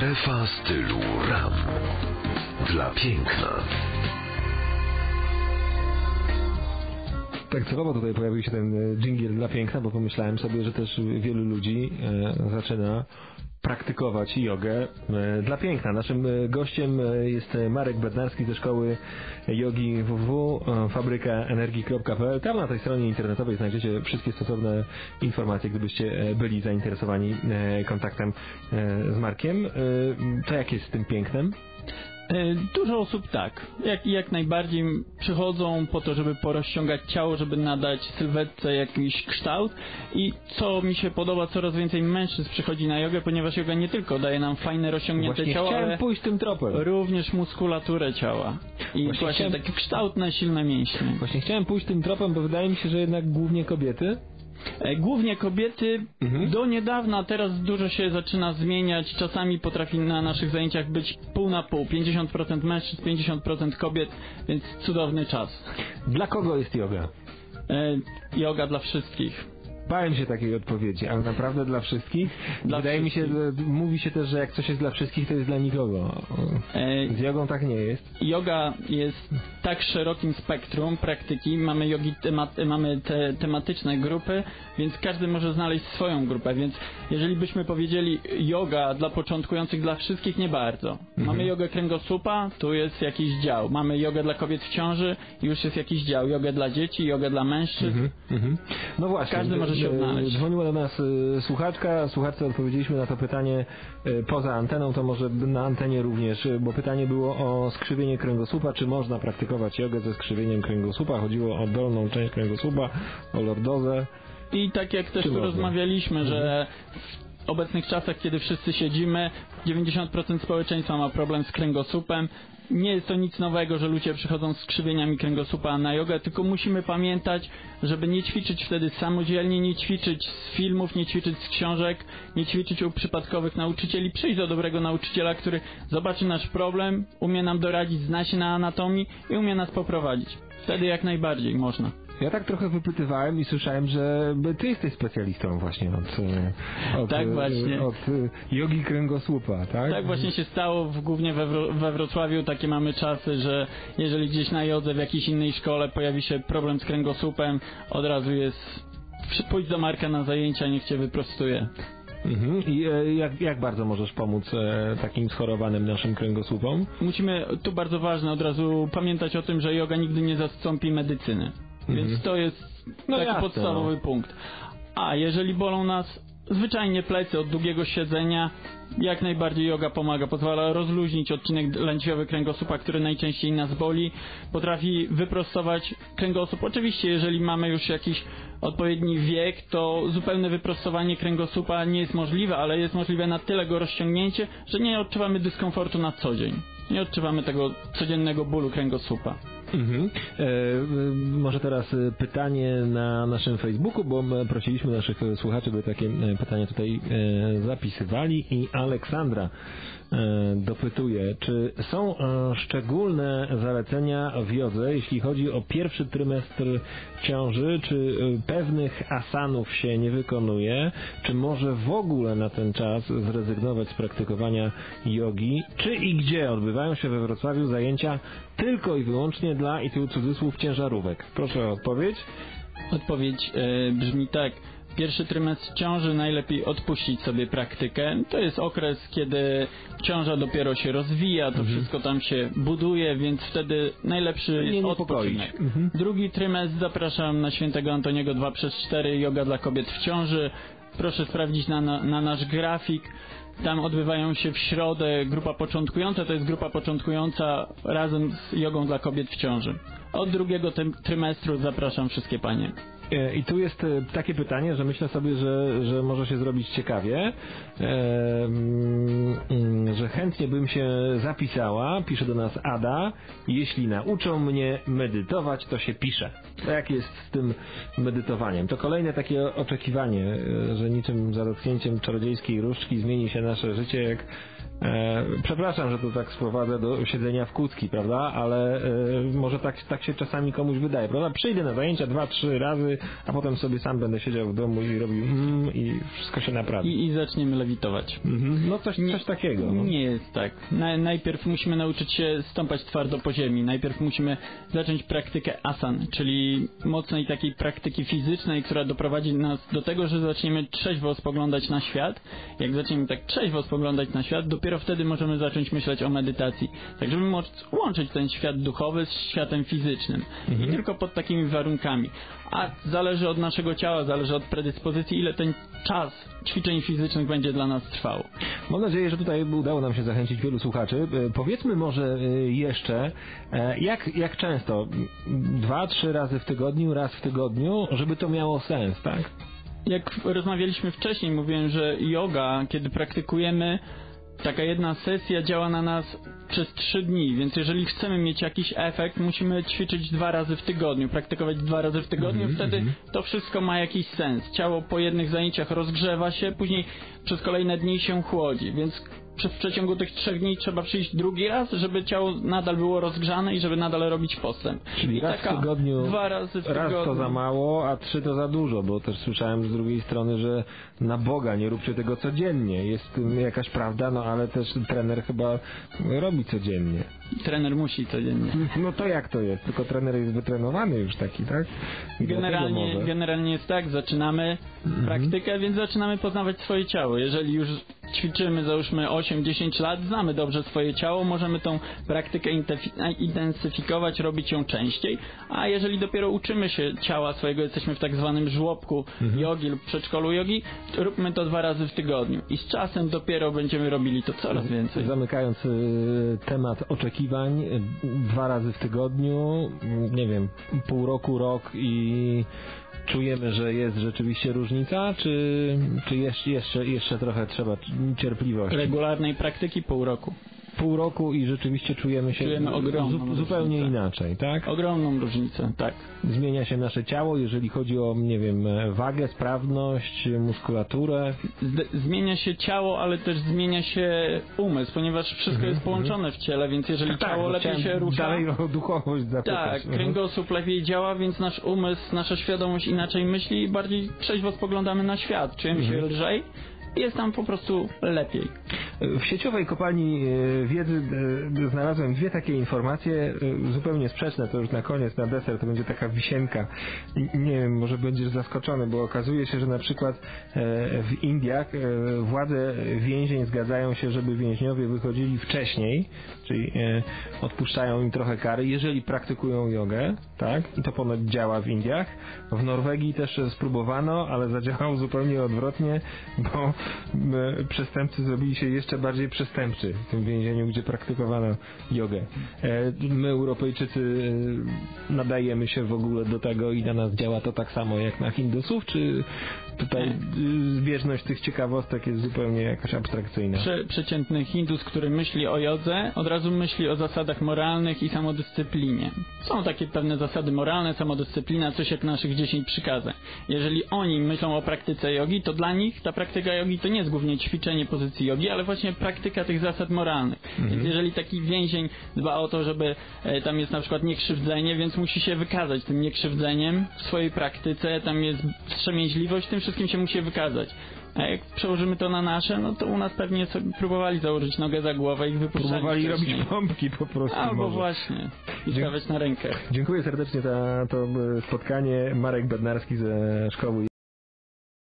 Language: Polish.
Strefa stylu RAM. Dla piękna. Tak celowo tutaj pojawił się ten e, dżingiel dla piękna, bo pomyślałem sobie, że też wielu ludzi e, zaczyna praktykować jogę e, dla piękna. Naszym e, gościem e, jest Marek Bednarski ze szkoły jogi www, fabrykaenergii.pl. Tam na tej stronie internetowej znajdziecie wszystkie stosowne informacje, gdybyście byli zainteresowani kontaktem z Markiem. To jak jest z tym pięknem? E, Dużo osób tak, jak, jak najbardziej przychodzą po to, żeby porozciągać ciało, żeby nadać sylwetce jakiś kształt i co mi się podoba, coraz więcej mężczyzn przychodzi na jogę, ponieważ joga nie tylko daje nam fajne rozciągnięte Właśnie ciało, chciałem ale pójść tym tropem. również muskulaturę ciała i Właśnie właśnie, chciałem- takie kształtne, silne mięśnie. Właśnie chciałem pójść tym tropem, bo wydaje mi się, że jednak głównie kobiety Głównie kobiety Mhm. do niedawna, teraz dużo się zaczyna zmieniać. Czasami potrafi na naszych zajęciach być pół na pół. 50% mężczyzn, 50% kobiet, więc cudowny czas. Dla kogo jest yoga? E, Yoga dla wszystkich. Bałem się takiej odpowiedzi, ale naprawdę dla wszystkich? Dla Wydaje mi się, wszystkich. że mówi się też, że jak coś jest dla wszystkich, to jest dla nikogo. E, Z jogą tak nie jest. Yoga jest tak szerokim spektrum praktyki. Mamy jogi temat, mamy te tematyczne grupy, więc każdy może znaleźć swoją grupę. Więc jeżeli byśmy powiedzieli yoga dla początkujących, dla wszystkich, nie bardzo. Mamy jogę kręgosłupa, tu jest jakiś dział. Mamy jogę dla kobiet w ciąży, już jest jakiś dział. Jogę dla dzieci, jogę dla mężczyzn. Mhm, mhm. No właśnie. Każdy może się e, odnaleźć. Dzwoniła do nas e, słuchaczka, słuchaczce odpowiedzieliśmy na to pytanie e, poza anteną, to może na antenie również, bo pytanie było o skrzywienie kręgosłupa, czy można praktykować jogę ze skrzywieniem kręgosłupa. Chodziło o dolną część kręgosłupa, o lordozę. I tak jak też tu rozmawialiśmy, że w obecnych czasach, kiedy wszyscy siedzimy, 90% społeczeństwa ma problem z kręgosłupem. Nie jest to nic nowego, że ludzie przychodzą z skrzywieniami kręgosłupa na jogę, tylko musimy pamiętać, żeby nie ćwiczyć wtedy samodzielnie, nie ćwiczyć z filmów, nie ćwiczyć z książek, nie ćwiczyć u przypadkowych nauczycieli. Przyjść do dobrego nauczyciela, który zobaczy nasz problem, umie nam doradzić, zna się na anatomii i umie nas poprowadzić. Wtedy jak najbardziej można. Ja tak trochę wypytywałem i słyszałem, że ty jesteś specjalistą właśnie od, od, Tak właśnie. od jogi kręgosłupa, tak? Tak właśnie się stało, w, głównie we, we Wrocławiu takie mamy czasy, że jeżeli gdzieś na jodze w jakiejś innej szkole pojawi się problem z kręgosłupem, od razu jest pójdź do Marka na zajęcia, niech cię wyprostuje. Mhm. I e, jak, jak bardzo możesz pomóc e, takim schorowanym naszym kręgosłupom? Musimy, tu bardzo ważne, od razu pamiętać o tym, że yoga nigdy nie zastąpi medycyny. Więc to jest No taki jasne, podstawowy no. punkt. A jeżeli bolą nas zwyczajnie plecy od długiego siedzenia, jak najbardziej yoga pomaga, pozwala rozluźnić odcinek lędźwiowy kręgosłupa, który najczęściej nas boli, potrafi wyprostować kręgosłup. Oczywiście, jeżeli mamy już jakiś odpowiedni wiek, to zupełne wyprostowanie kręgosłupa nie jest możliwe, ale jest możliwe na tyle go rozciągnięcie, że nie odczuwamy dyskomfortu na co dzień. Nie odczuwamy tego codziennego bólu kręgosłupa. Mhm. E, może teraz e, pytanie na naszym Facebooku, bo my prosiliśmy naszych e, słuchaczy, by takie e, pytania tutaj zapisywali i Aleksandra dopytuje, czy są e, szczególne zalecenia w jodze, jeśli chodzi o pierwszy trymestr ciąży, czy e, pewnych asanów się nie wykonuje, czy może w ogóle na ten czas zrezygnować z praktykowania jogi, czy i gdzie odbywają się we Wrocławiu zajęcia tylko i wyłącznie dla, i tu cudzysłów, ciężarówek. Proszę o odpowiedź. Odpowiedź e, brzmi tak. Pierwszy trymestr ciąży najlepiej odpuścić sobie praktykę. To jest okres, kiedy ciąża dopiero się rozwija, to wszystko tam się buduje, więc wtedy najlepszy Nie jest odpoczynek. Mhm. Drugi trymestr zapraszam na świętego Antoniego 2 przez 4 yoga dla kobiet w ciąży. Proszę sprawdzić na, na, na nasz grafik. Tam odbywają się w środę grupa początkująca, to jest grupa początkująca razem z jogą dla kobiet w ciąży. Od drugiego trymestru zapraszam wszystkie panie. E, I tu jest e, takie pytanie, że myślę sobie, że, że może się zrobić ciekawie, e, mm, mm, że chętnie bym się zapisała, pisze do nas Ada, jeśli nauczą mnie medytować, to się pisze. Jak jest z tym medytowaniem? To kolejne takie oczekiwanie, że niczym za dotknięciem czarodziejskiej różdżki zmieni się nasze życie, jak E, przepraszam, że to tak sprowadzę do siedzenia w kucki, prawda? Ale e, może tak, tak się czasami komuś wydaje, prawda? Przyjdę na zajęcia dwa, trzy razy, a potem sobie sam będę siedział w domu i robił mm, i wszystko się naprawi. I, i zaczniemy lewitować. Mhm. No coś, coś takiego. No. Nie jest tak. Na, najpierw musimy nauczyć się stąpać twardo po ziemi. Najpierw musimy zacząć praktykę asan, czyli mocnej takiej praktyki fizycznej, która doprowadzi nas do tego, że zaczniemy trzeźwo spoglądać na świat. Jak zaczniemy tak trzeźwo spoglądać na świat, dopiero wtedy możemy zacząć myśleć o medytacji. Tak, żeby móc łączyć ten świat duchowy z światem fizycznym. I tylko pod takimi warunkami. A zależy od naszego ciała, zależy od predyspozycji, ile ten czas ćwiczeń fizycznych będzie dla nas trwał. Mam nadzieję, że tutaj udało nam się zachęcić wielu słuchaczy. E, Powiedzmy może e, jeszcze, e, jak, jak często? Dwa, trzy razy w tygodniu, raz w tygodniu, żeby to miało sens, tak? Jak rozmawialiśmy wcześniej, mówiłem, że yoga, kiedy praktykujemy, taka jedna sesja działa na nas przez trzy dni, więc jeżeli chcemy mieć jakiś efekt, musimy ćwiczyć dwa razy w tygodniu, praktykować dwa razy w tygodniu, wtedy to wszystko ma jakiś sens. Ciało po jednych zajęciach rozgrzewa się, później przez kolejne dni się chłodzi, więc w przeciągu tych trzech dni trzeba przyjść drugi raz, żeby ciało nadal było rozgrzane i żeby nadal robić postęp. Czyli I raz w taka tygodniu, Dwa razy w raz tygodniu. to za mało, a trzy to za dużo, bo też słyszałem z drugiej strony, że na Boga nie róbcie tego codziennie. Jest w tym jakaś prawda, no ale też trener chyba robi codziennie. Trener musi codziennie. No to jak to jest? Tylko trener jest wytrenowany już taki, tak? I Generalnie, generalnie jest tak, zaczynamy Mhm. praktykę, więc zaczynamy poznawać swoje ciało. Jeżeli już ćwiczymy załóżmy 8-10 lat, znamy dobrze swoje ciało, możemy tą praktykę intensyfikować, robić ją częściej, a jeżeli dopiero uczymy się ciała swojego, jesteśmy w tak zwanym żłobku Mhm. jogi lub przedszkolu jogi, to róbmy to dwa razy w tygodniu i z czasem dopiero będziemy robili to coraz więcej. Zamykając y, temat oczekiwań, y, dwa razy w tygodniu, y, nie wiem, pół roku, rok i czujemy, że jest rzeczywiście różnica, czy, czy jeszcze, jeszcze, jeszcze trochę trzeba cierpliwości? Regularnej praktyki pół roku. Pół roku i rzeczywiście czujemy się Czujemy ogromną zu, zupełnie różnicę. inaczej, tak? Ogromną różnicę, tak. Zmienia się nasze ciało, jeżeli chodzi o, nie wiem, wagę, sprawność, muskulaturę. Z- zmienia się ciało, ale też zmienia się umysł, ponieważ wszystko jest połączone w ciele, więc jeżeli ciało Mhm, bo lepiej się rusza, Dalej o duchowość zapytać. tak, Mhm. kręgosłup lepiej działa, więc nasz umysł, nasza świadomość inaczej myśli i bardziej trzeźwo spoglądamy na świat, czujemy Mhm. się lżej jest nam po prostu lepiej. W sieciowej kopalni e, wiedzy e, znalazłem dwie takie informacje e, zupełnie sprzeczne, to już na koniec, na deser, to będzie taka wisienka. Nie wiem, może będziesz zaskoczony, bo okazuje się, że na przykład w Indiach władze więzień zgadzają się, żeby więźniowie wychodzili wcześniej, czyli odpuszczają im trochę kary, jeżeli praktykują jogę, tak? I to ponoć działa w Indiach. W Norwegii też spróbowano, ale zadziałało zupełnie odwrotnie, bo przestępcy zrobili się jeszcze bardziej przestępczy w tym więzieniu, gdzie praktykowano jogę. E, My, Europejczycy, e, nadajemy się w ogóle do tego i na nas działa to tak samo jak na Hindusów, czy tutaj e, zbieżność tych ciekawostek jest zupełnie jakaś abstrakcyjna? Prze przeciętny Hindus, który myśli o jodze, od razu myśli o zasadach moralnych i samodyscyplinie. Są takie pewne zasady moralne, samodyscyplina, coś jak naszych 10 przykazań. Jeżeli oni myślą o praktyce jogi, to dla nich ta praktyka jogi to nie jest głównie ćwiczenie pozycji jogi, ale właśnie praktyka tych zasad moralnych. Więc jeżeli taki więzień dba o to, żeby e, tam jest na przykład niekrzywdzenie, więc musi się wykazać tym niekrzywdzeniem w swojej praktyce, tam jest wstrzemięźliwość, tym wszystkim się musi wykazać. A jak przełożymy to na nasze, no to u nas pewnie sobie próbowali założyć nogę za głowę i wypuszczali Próbowali wcześniej. robić pompki po prostu. Albo może. właśnie. I stawiać na rękach. Dziękuję serdecznie za to e, spotkanie. Marek Bednarski ze szkoły